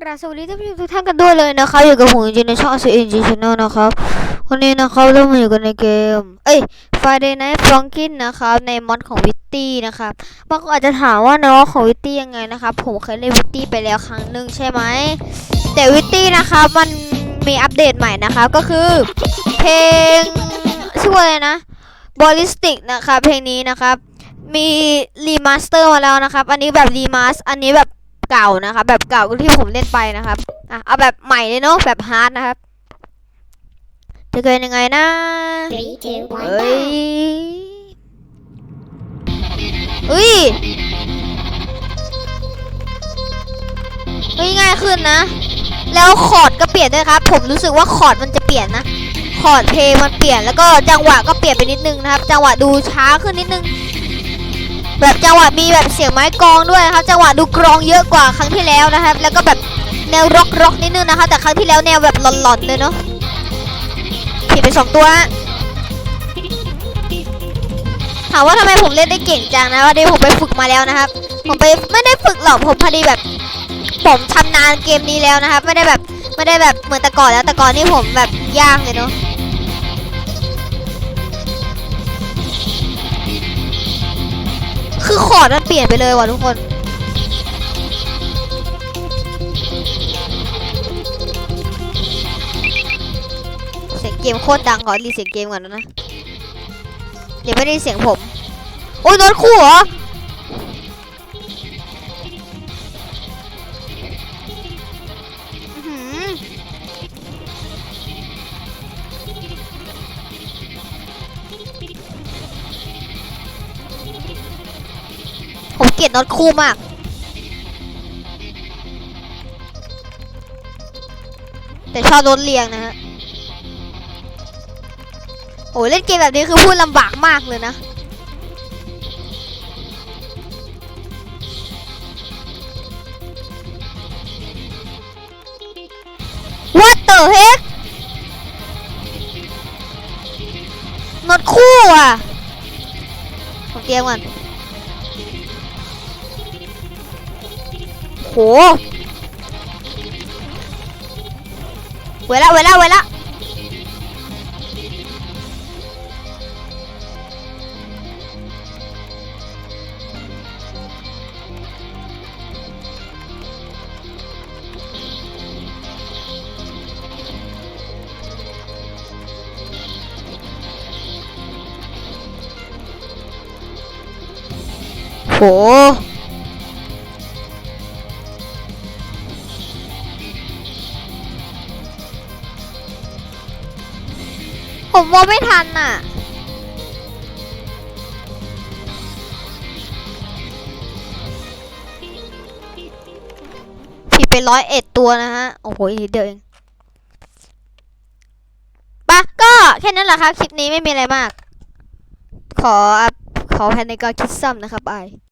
กราบสวัสดีท่านผู้ชมทุกท่านกันด้วยเลยนะคะอยู่กับผมจริงในช่อง CNG Channel นะครับวันนี้นะครับเรามาอยู่กันในเกม เอ้ย Friday Night Funkin นะครับในมอดของวิตตี้นะครับบางคนอาจจะถามว่าเนาะของวิตตี้ยังไงนะครับผมเคยเล่นวิตตี้ไปแล้วครั้งหนึ่งใช่ไหมแต่วิตตี้นะครับมันมีอัปเดตใหม่นะครับก็คือ เพลงชื่ออะไรนะ Ballistic นะครับเพลงนี้นะครับมีรีมาสเตอร์มาแล้วนะครับ อันนี้แบบรีมาสอันนี้แบบ เก่านะครับแบบเก่าที่ผมเล่นไปนะครับอะเอาแบบใหม่เลยเนาะแบบฮาร์ดนะครับจะเป็นยังไงนะ Three, two, one, เอ้ย go. เอ้ยเฮ้ยง่ายขึ้นนะ แล้วคอร์ดก็เปลี่ยนด้วยครับ ผมรู้สึกว่าคอร์ดมันจะเปลี่ยนนะคอร์ดเพลงมันเปลี่ยนแล้วก็จังหวะก็เปลี่ยนไปนิดนึงนะครับ จังหวะดูช้าขึ้นนิดนึง แบบจังหวะมีแบบเสียงไม้กองด้วยนะครับจังหวะดูกรองเยอะกว่าครั้งที่แล้วนะครับ แล้วก็แบบแนวร็อกร็อกนิดนึงนะคะ แต่ครั้งที่แล้วแนวแบบหลอนๆเลยเนาะผิดไปสองตัวถามว่าทำไมผมเล่นได้เก่งจังนะวันนี้ผมไปฝึกมาแล้วนะครับ ผมไปไม่ได้ฝึกหรอกผมพอดีแบบ ผมชำนาญเกมนี้แล้วนะครับ ไม่ได้แบบไม่ได้แบบเหมือนแต่ก่อนแล้วแต่ก่อนนี่ผมแบบยากเลยเนาะ อคอร์ดมันเปลี่ยนไปเลยว่ะทุกคน เสียงเกมโคตรดังขอรีเสียงเกมก่อนนะ เดี๋ยวไม่ได้เสียงผม โอ้ยโน้ตคู่เหรอ เกลียดโน็อตคู่มาก แต่ชอบโน้ตเรียงนะฮะ โอ้เล่นเกมแบบนี้คือพูดลำบากมากเลยนะ What the heck นดคู่อะ ผมเตรียมก่อน โหเวลาเวลาเวลาโห ผมมองไม่ทันน่ะ ผิดไปร้อยเอ็ดตัวนะฮะ โอ้โหนิดเดียวเองปะก็แค่นั้นแหละครับ คลิปนี้ไม่มีอะไรมาก ขอขอแพนในการคิดซ้ำนะครับบาย